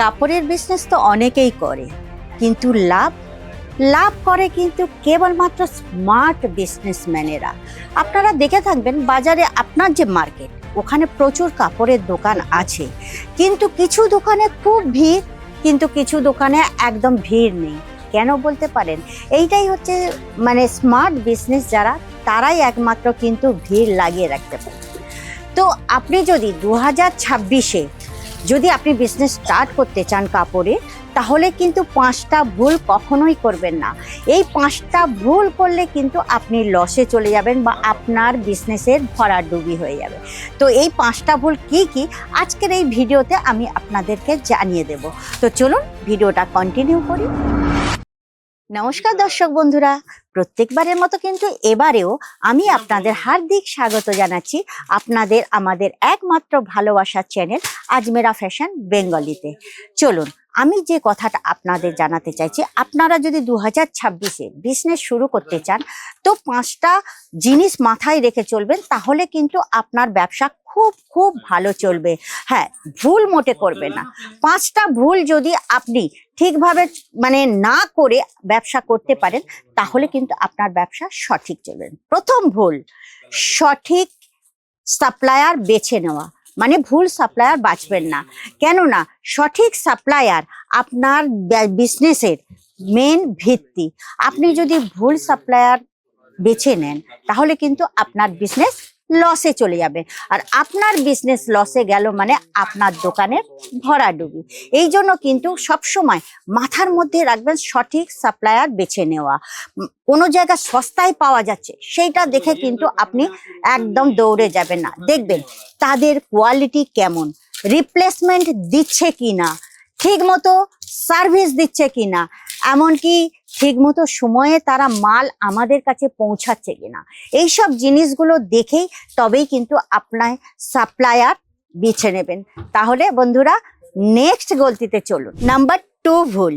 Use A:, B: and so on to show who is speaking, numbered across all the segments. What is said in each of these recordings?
A: কাপড়ের বিজনেস তো অনেকেই করে, কিন্তু লাভ? লাভ করে কিন্তু কেবলমাত্র স্মার্ট বিজনেসম্যানেরা আপনারা দেখে থাকবেন বাজারে আপনার যে মার্কেট ওখানে প্রচুর কাপড়ের দোকান আছে। কিন্তু কিছু দোকানে খুব ভিড়, কিন্তু কিছু দোকানে একদম ভিড় নেই। কেন বলতে পারেন? এইটাই হচ্ছে মানে স্মার্ট বিজনেস যারা, তারাই একমাত্র কিন্তু ভিড় লাগিয়ে রাখতে পারে। তো আপনি যদি দু হাজার ছাব্বিশে যদি আপনি বিজনেস স্টার্ট করতে চান কাপড়ে, তাহলে কিন্তু পাঁচটা ভুল কখনোই করবেন না। এই পাঁচটা ভুল করলে কিন্তু আপনি লসে চলে যাবেন বা আপনার বিজনেসের ভরাডুবি হয়ে যাবে। তো এই পাঁচটা ভুল কি কি? আজকের এই ভিডিওতে আমি আপনাদেরকে জানিয়ে দেব। তো চলুন, ভিডিওটা কন্টিনিউ করি। নমস্কার দর্শক বন্ধুরা। প্রত্যেকবারের মতো কিন্তু এবারেও আমি আপনাদের হার্দিক স্বাগত জানাচ্ছি আপনাদের আমাদের একমাত্র ভালোবাসার চ্যানেল আজমেরা ফ্যাশন বেঙ্গলিতে। চলুন, আমি যে কথাটা আপনাদের জানাতে চাইছি, আপনারা যদি দু হাজার ছাব্বিশে বিজনেস শুরু করতে চান, তো পাঁচটা জিনিস মাথায় রেখে চলবেন, তাহলে কিন্তু আপনার ব্যবসা খুব খুব ভালো চলবে। হ্যাঁ ভুল মোটে করবে না। পাঁচটা ভুল যদি আপনি ঠিকভাবে মানে না করে ব্যবসা করতে পারেন, তাহলে কিন্তু আপনার ব্যবসা সঠিক চলবে প্রথম ভুল, সঠিক সাপ্লায়ার বেছে নেওয়া। মানে ভুল সাপ্লায়ার বাঁচবেন না। কেননা, সঠিক সাপ্লায়ার আপনার বিজনেসের মেন ভিত্তি। আপনি যদি ভুল সাপ্লায়ার বেছে নেন, তাহলে কিন্তু আপনার বিজনেস লসে চলে যাবে। আর আপনার বিজনেস লসে গেল মানে আপনার দোকানের ভরাডুবি এই জন্য কিন্তু সবসময় মাথার মধ্যে রাখবেন সঠিক সাপ্লায়ার বেছে নেওয়া। কোনো জায়গা সস্তায় পাওয়া যাচ্ছে, সেইটা দেখে কিন্তু আপনি একদম দৌড়ে যাবেন না। দেখবেন তাদের কোয়ালিটি কেমন রিপ্লেসমেন্ট দিচ্ছে কি না ঠিক মতো সার্ভিস দিচ্ছে কি না এমনকি ঠিক মতো সময়ে তারা মাল আমাদের কাছে পৌঁছাচ্ছে কিনা। এইসব জিনিসগুলো দেখেই তবেই কিন্তু আপনার সাপ্লায়ার বেছে নেবেন। তাহলে বন্ধুরা নেক্সট গলতিতে চলুন। নাম্বার টু ভুল।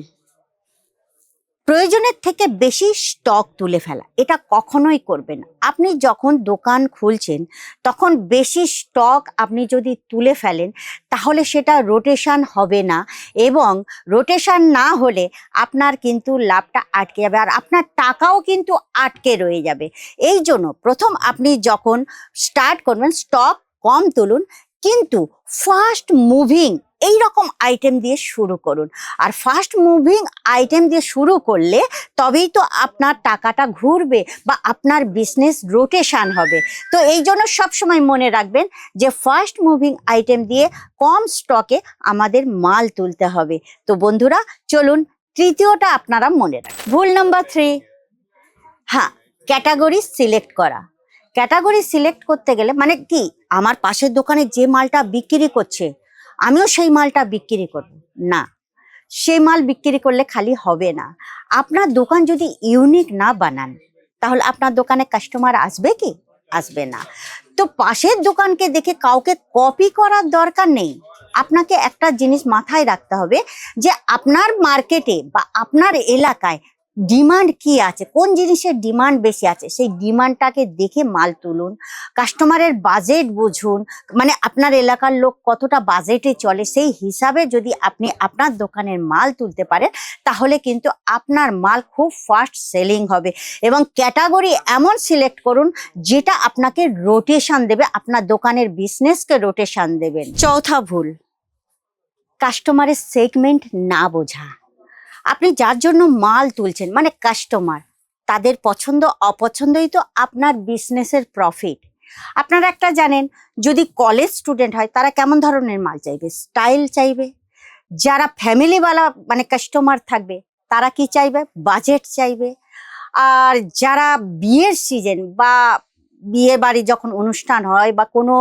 A: প্রয়োজনের থেকে বেশি স্টক তুলে ফেলা। এটা কখনোই করবেন আপনি যখন দোকান খুলছেন, তখন বেশি স্টক আপনি যদি তুলে ফেলেন, তাহলে সেটা রোটেশান হবে না এবং রোটেশান না হলে আপনার কিন্তু লাভটা আটকে যাবে আর আপনার টাকাও কিন্তু আটকে রয়ে যাবে। এই জন্য প্রথম আপনি যখন স্টার্ট করবেন স্টক কম তুলুন কিন্তু ফাস্ট মুভিং এই রকম আইটেম দিয়ে শুরু করুন। আর ফাস্ট মুভিং আইটেম দিয়ে শুরু করলে তবেই তো আপনার টাকাটা ঘুরবে বা আপনার বিজনেস রোটেশান হবে। তো এই জন্য সবসময় মনে রাখবেন যে ফাস্ট মুভিং আইটেম দিয়ে কম স্টকে আমাদের মাল তুলতে হবে। তো বন্ধুরা, চলুন তৃতীয়টা আপনারা মনে রাখবেন ভুল নাম্বার থ্রি হ্যাঁ ক্যাটাগরি সিলেক্ট করা। ক্যাটাগরি সিলেক্ট করতে গেলে মানে কি, আমার পাশের দোকানে যে মালটা বিক্রি করছে, আমিও সেই মালটা বিক্রি করব। না, সেই মাল বিক্রি করলে খালি হবে না। আপনার দোকান যদি ইউনিক না বানান, তাহলে আপনার দোকানে কাস্টমার আসবে কি? আসবে না। তো পাশের দোকানকে দেখে কাউকে কপি করার দরকার নেই। আপনাকে একটা জিনিস মাথায় রাখতে হবে যে আপনার মার্কেটে বা আপনার এলাকায় ডিমান্ড কি আছে? কোন জিনিসের ডিমান্ড বেশি আছে? সেই ডিমান্ডটাকে দেখে মাল তুলুন কাস্টমারের বাজেট বুঝুন মানে আপনার এলাকার লোক কতটা বাজেটে চলে, সেই হিসাবে যদি আপনি আপনার দোকানের মাল তুলতে পারেন, তাহলে কিন্তু আপনার মাল খুব ফাস্ট সেলিং হবে। এবং ক্যাটাগরি এমন সিলেক্ট করুন, যেটা আপনাকে রোটেশন দেবে, আপনার দোকানের বিজনেসকে রোটেশন দেবেন। চৌথা ভুল কাস্টমারের সেগমেন্ট না বোঝা। আপনি যার জন্য মাল তুলছেন মানে কাস্টমার তাদের পছন্দ, অপছন্দই তো আপনার বিজনেসের প্রফিট আপনারা একটা জানেন, যদি কলেজ স্টুডেন্ট হয়, তারা কেমন ধরনের মাল চাইবে? স্টাইল চাইবে? যারা ফ্যামিলিওয়ালা মানে কাস্টমার থাকবে, তারা কি চাইবে? বাজেট চাইবে? আর যারা বিয়ের সিজন বা বিয়ে বাড়ি যখন অনুষ্ঠান হয় বা কোনো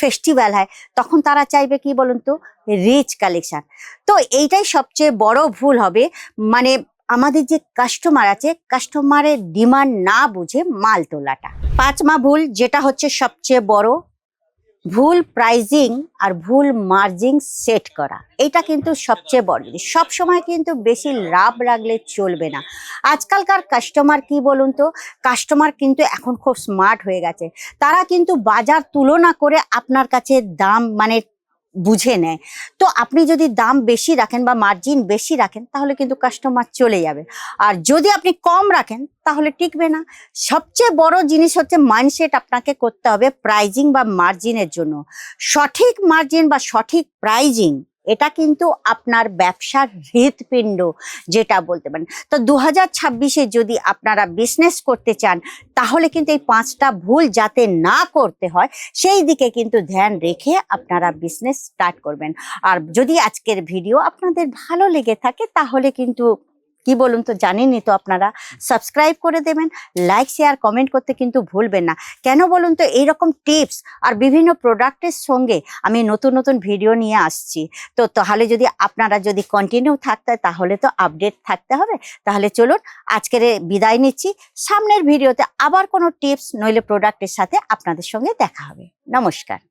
A: ফেস্টিভ্যাল হয়, তখন তারা চাইবে কি বলুন তো? রিচ কালেকশান তো এইটাই সবচেয়ে বড় ভুল হবে। মানে আমাদের যে কাস্টমার আছে কাস্টমারের ডিমান্ড না বুঝে মাল তোলাটা। পাঁচমা ভুল, যেটা হচ্ছে সবচেয়ে বড় ভুল প্রাইজিং আর ভুল মার্জিং সেট করা। এটা কিন্তু সবচেয়ে বড় জিনিস। সবসময় কিন্তু বেশি লাভ রাখলে চলবে না। আজকালকার কাস্টমার কি বলুন তো? কাস্টমার কিন্তু এখন খুব স্মার্ট হয়ে গেছে। তারা কিন্তু বাজার তুলনা করে আপনার কাছে দাম মানে বুঝে নেয়। তো আপনি যদি দাম বেশি রাখেন বা মার্জিন বেশি রাখেন, তাহলে কিন্তু কাস্টমার চলে যাবে। আর যদি আপনি কম রাখেন, তাহলে টিকবে না। সবচেয়ে বড় জিনিস হচ্ছে মাইন্ডসেট আপনাকে করতে হবে প্রাইজিং বা মার্জিনের জন্য। সঠিক মার্জিন বা সঠিক প্রাইজিং এটা কিন্তু আপনার ব্যবসার হৃৎপিণ্ড যেটা বলতে পারেন। তো দু হাজার ছাব্বিশে যদি আপনারা বিজনেস করতে চান, তাহলে কিন্তু এই পাঁচটা ভুল যাতে না করতে হয়, সেই দিকে কিন্তু ধ্যান রেখে আপনারা বিজনেস স্টার্ট করবেন। আর যদি আজকের ভিডিও আপনাদের ভালো লেগে থাকে, তাহলে কিন্তু কি বলুন তো জানেনই তো আপনারা। সাবস্ক্রাইব করে দেবেন লাইক শেয়ার কমেন্ট করতে কিন্তু ভুলবেন না। কেন বলুন তো এইরকম টিপস আর বিভিন্ন প্রোডাক্টের সঙ্গে আমি নতুন নতুন ভিডিও নিয়ে আসছি। তো তাহলে যদি আপনারা যদি কন্টিনিউ থাকতে তাহলে তো আপডেট থাকতে হবে। তাহলে চলুন আজকের বিদায় নিচ্ছি। সামনের ভিডিওতে আবার কোনো টিপস নইলে প্রোডাক্টের সাথে আপনাদের সঙ্গে দেখা হবে। নমস্কার।